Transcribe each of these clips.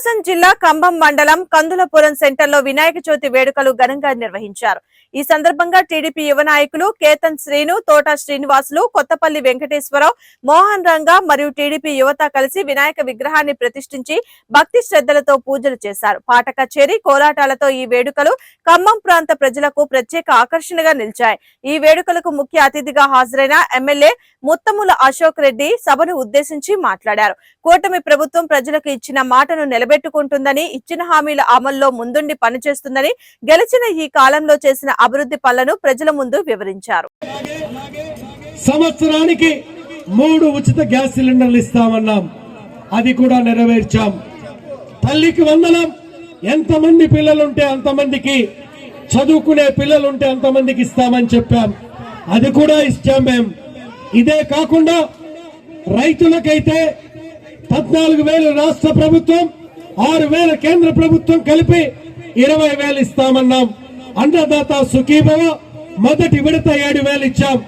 ప్రకాశం జిల్లా కంభం మండలం కందులపురం సెంటర్లో వినాయక చవితి వేడుకలు ఘనంగా నిర్వహించారు. ఈ సందర్భంగా టీడీపీ యువ నాయకులు కేతన్ శ్రీను తోట శ్రీనివాసులు కొత్తపల్లి వెంకటేశ్వరరావు మోహన్ రంగా మరియు టీడీపీ యువత కలిసి వినాయక విగ్రహాన్ని ప్రతిష్ఠించి భక్తి శ్రద్ధలతో పూజలు చేశారు. పాట కచేరి కోలాటాలతో ఈ వేడుకలు ఖమ్మం ప్రాంత ప్రజలకు ప్రత్యేక ఆకర్షణగా నిలిచాయి. ఈ వేడుకలకు ముఖ్య అతిథిగా హాజరైన ఎమ్మెల్యే ముత్తముల అశోక్ రెడ్డి సభను ఉద్దేశించి మాట్లాడారు. కూటమి ప్రభుత్వం ప్రజలకు ఇచ్చిన మాటను నిలబెట్టుకుంటుందని ఇచ్చిన హామీల అమల్లో ముందుండి పనిచేస్తుందని గెలిచిన ఈ కాలంలో చేసిన అభివృద్ధి పనులను ప్రజల ముందు వివరించారు. సంవత్సరానికి మూడు ఉచిత గ్యాస్ సిలిండర్లు ఇస్తామన్నాం. అది కూడా నెరవేర్చాం. తల్లికి వందనం ఎంతమంది పిల్లలుంటే అంతమందికి చదువుకునే పిల్లలుంటే అంతమందికి ఇస్తామని చెప్పాం. అది కూడా ఇచ్చాం మేం. ఇదే కాకుండా రైతులకైతే పద్నాలుగు వేలు రాష్ట్ర ప్రభుత్వం ఆరు వేల కేంద్ర ప్రభుత్వం కలిపి ఇరవై వేలు ఇస్తామన్నాం. అన్నదాత సుఖీభవ మొదటి విడత ఏడు వేలు ఇచ్చాం.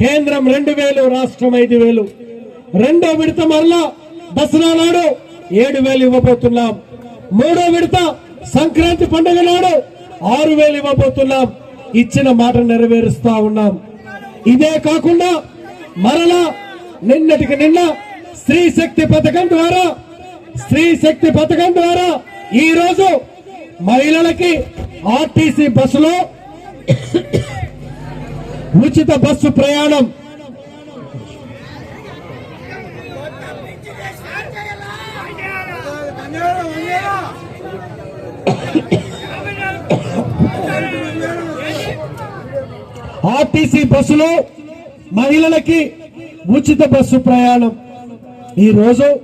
కేంద్రం రెండు వేలు రాష్ట్రం ఐదు వేలు. రెండో విడత మరలా దసరా నాడు ఏడు వేలు ఇవ్వబోతున్నాం. మూడో విడత సంక్రాంతి పండుగ నాడు ఆరు వేలు ఇవ్వబోతున్నాం. ఇచ్చిన మాట నెరవేరుస్తా ఉన్నాం. ఇదే కాకుండా మరలా నిన్నటికి నిన్న స్త్రీ శక్తి పథకం ద్వారా స్త్రీ శక్తి పథకం ద్వారా ఈ రోజు మహిళలకి ఆర్టీసీ బస్సులో ఉచిత బస్సు ప్రయాణం. ఆర్టీసీ బస్సులో మహిళలకి ఉచిత బస్సు ప్రయాణం. ఈరోజు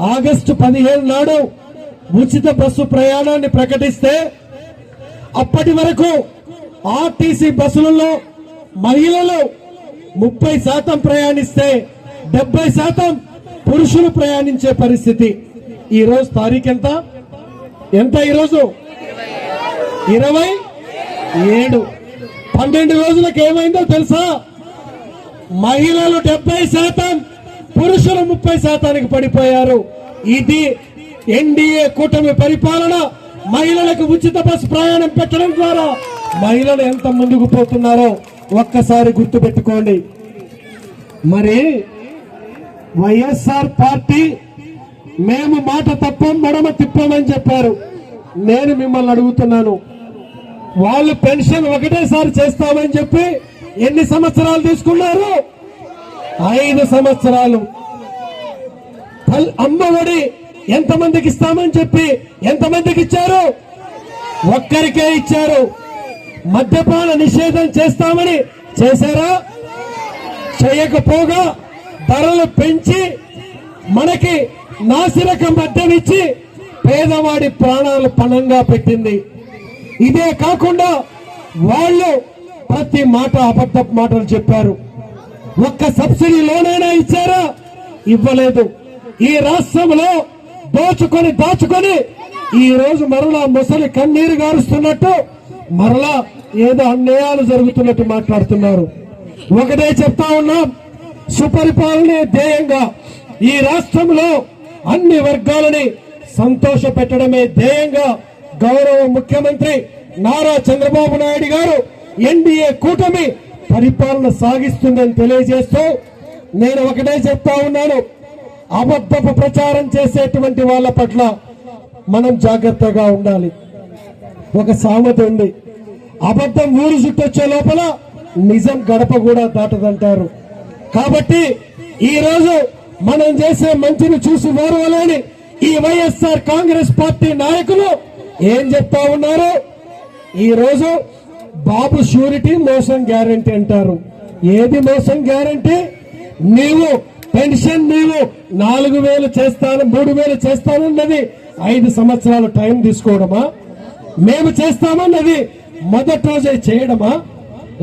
ఆగస్టు పదిహేను నాడు ఉచిత బస్సు ప్రయాణాన్ని ప్రకటిస్తే అప్పటి వరకు ఆర్టీసీ బస్సులలో మహిళలు ముప్పై శాతం ప్రయాణిస్తే డెబ్బై శాతం పురుషులు ప్రయాణించే పరిస్థితి. ఈ రోజు తారీఖు ఎంత? ఎంత ఈరోజు ఇరవై ఏడు. పన్నెండు రోజులకు ఏమైందో తెలుసా? మహిళలు డెబ్బై శాతం పురుషులు ముప్పై శాతానికి పడిపోయారు. ఇది ఎన్డీఏ కూటమి పరిపాలన. మహిళలకు ఉచిత బస్సు ప్రయాణం పెట్టడం ద్వారా మహిళలు ఎంత ముందుకు పోతున్నారో ఒక్కసారి గుర్తుపెట్టుకోండి. మరి వైఎస్ఆర్ పార్టీ మేము మాట తప్పం మడమ తిప్పమని చెప్పారు. నేను మిమ్మల్ని అడుగుతున్నాను వాళ్ళు పెన్షన్ ఒకటేసారి చేస్తామని చెప్పి ఎన్ని సంవత్సరాలు తీసుకున్నారు? ఐదు సంవత్సరాలు. అమ్మ అమ్మఒడి ఎంతమందికి ఇస్తామని చెప్పి ఎంతమందికి ఇచ్చారు? ఒక్కరికే ఇచ్చారు. మద్యపాన నిషేధం చేస్తామని చేశారా? చేయకపోగా ధరలు పెంచి మనకి నాసిరకం మద్యమిచ్చి పేదవాడి ప్రాణాలు పణంగా పెట్టింది. ఇదే కాకుండా వాళ్ళు ప్రతి మాట అబద్ధపు మాటలు చెప్పారు. ఒక్క సబ్సిడీ లోనైనా ఇచ్చారా? ఇవ్వలేదు. ఈ రాష్ట్రంలో దోచుకొని దాచుకొని ఈ రోజు మరలా ముసలి కన్నీరు గారుస్తున్నట్టు మరలా ఏదో అన్యాయాలు జరుగుతున్నట్టు మాట్లాడుతున్నారు. ఒకటే చెప్తా ఉన్నాం సుపరిపాలనే ధ్యేయంగా ఈ రాష్ట్రంలో అన్ని వర్గాలని సంతోష పెట్టడమే ధ్యేయంగా గౌరవ ముఖ్యమంత్రి నారా చంద్రబాబు నాయుడు గారు ఎన్డీఏ కూటమి పరిపాలన సాగిస్తుందని తెలియజేస్తూ నేను ఒకటే చెప్తా ఉన్నాను. అబద్ధపు ప్రచారం చేసేటువంటి వాళ్ళ పట్ల మనం జాగ్రత్తగా ఉండాలి. ఒక సామెత ఉంది. అబద్ధం ఊరు చుట్టొచ్చే లోపల నిజం గడప కూడా దాటదంటారు. కాబట్టి ఈరోజు మనం చేసే మంచిని చూసి ఓర్వలేని ఈ వైఎస్ఆర్ కాంగ్రెస్ పార్టీ నాయకులు ఏం చెప్తా ఉన్నారు? ఈరోజు బాబు షూరిటీ మోసం గ్యారంటీ అంటారు. ఏది మోసం గ్యారంటీ? నీవు పెన్షన్ నీవు నాలుగు వేలు చేస్తాను మూడు వేలు చేస్తానన్నది ఐదు సంవత్సరాలు టైం తీసుకోవడమా? మేము చేస్తామన్నది మొదటి రోజే చేయడమా?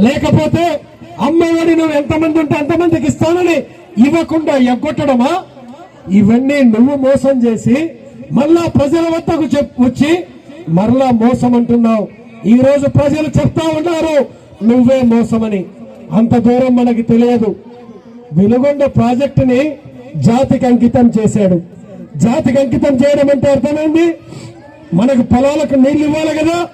లేకపోతే అమ్మఒడి నువ్వు ఎంతమంది ఉంటే అంతమందికి ఇస్తానని ఇవ్వకుండా ఎగ్గొట్టడమా? ఇవన్నీ నువ్వు మోసం చేసి మళ్ళా ప్రజల వద్దకు వచ్చి మరలా మోసం అంటున్నావు ఈ రోజు ప్రజలు చెప్తా ఉన్నారు నువ్వే మోసమని. అంత దూరం మనకి తెలియదు. వెలుగొండ ప్రాజెక్టుని జాతికి అంకితం చేశాడు. జాతికి అంకితం చేయడం అంటే అర్థమైంది? మనకు పొలాలకు నీళ్ళు ఇవ్వాలి కదా?